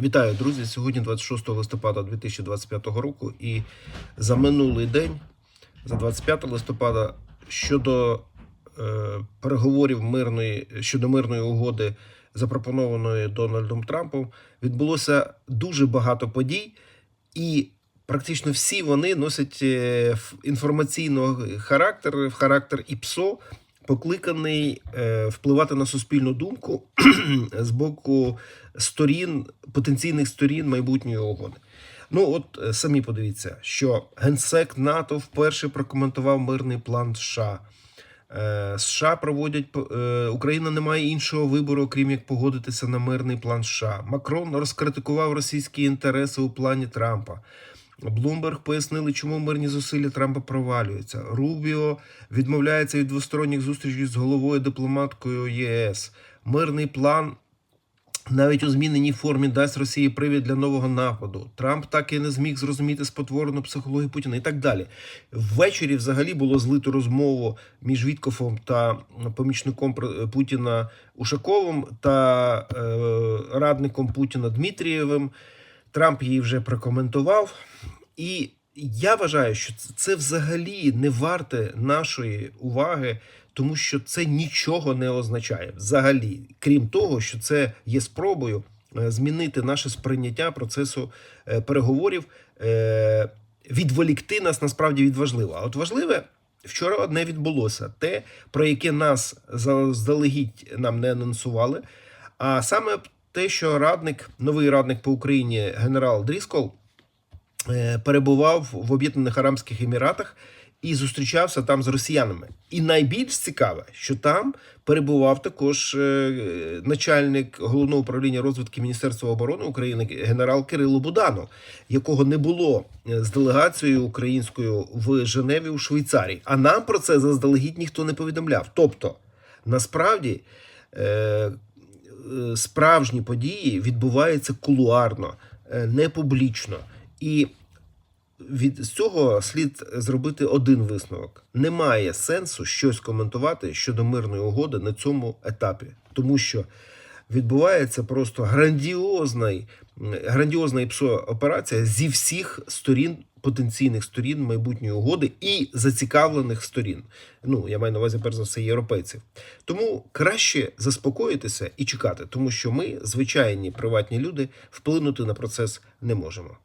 Вітаю, друзі! Сьогодні 26 листопада 2025 року, і за минулий день, за 25 листопада, щодо е, переговорів мирної щодо мирної угоди, запропонованої Дональдом Трампом, відбулося дуже багато подій, і практично всі вони носять е, інформаційного характер, характер ІПСО, покликаний е, впливати на суспільну думку з боку сторін, потенційних сторін майбутньої угоди. Ну, от е, самі подивіться, що генсек НАТО вперше прокоментував мирний план США. Е, США проводять Україна не має іншого вибору, окрім як погодитися на мирний план США. Макрон розкритикував російські інтереси у плані Трампа. Блумберг пояснили, чому мирні зусилля Трампа провалюються. Рубіо відмовляється від двосторонніх зустрічей з головою дипломаткою ЄС. Мирний план навіть у зміненій формі дасть Росії привід для нового нападу. Трамп так і не зміг зрозуміти спотворену психологію Путіна і так далі. Ввечері взагалі було злито розмову між Віткофом та помічником Путіна Ушаковим та е, радником Путіна Дмитрієвим. Трамп її вже прокоментував. І я вважаю, що це- взагалі не варте нашої уваги, тому що це нічого не означає взагалі, крім того, що це є спробою е, змінити наше сприйняття процесу е, переговорів, е, відволікти нас насправді від важливого. А от важливе. Вчора одне відбулося те, про яке нас заздалегідь нам не анонсували. А саме те, що радник, новий радник по Україні, генерал Дріскол, е, перебував в Об'єднаних Арабських Еміратах і зустрічався там з росіянами. І найбільш цікаве, що там перебував також е, начальник головного управління розвитки Міністерства оборони України генерал Кирило Буданов, якого не було е, з делегацією українською в Женеві у Швейцарії. А нам про це заздалегідь ніхто не повідомляв. Тобто, насправді. Е, справжні події відбуваються кулуарно, е, не публічно. І від цього слід зробити один висновок: немає сенсу щось коментувати щодо мирної угоди на цьому етапі, тому що відбувається просто грандіозна, грандіозна ІПСО операція зі всіх сторін. Потенційних сторін майбутньої угоди і зацікавлених сторін. Ну я маю на увазі перш за все європейців. Тому краще заспокоїтися і чекати, тому що ми, звичайні приватні люди, вплинути на процес не можемо.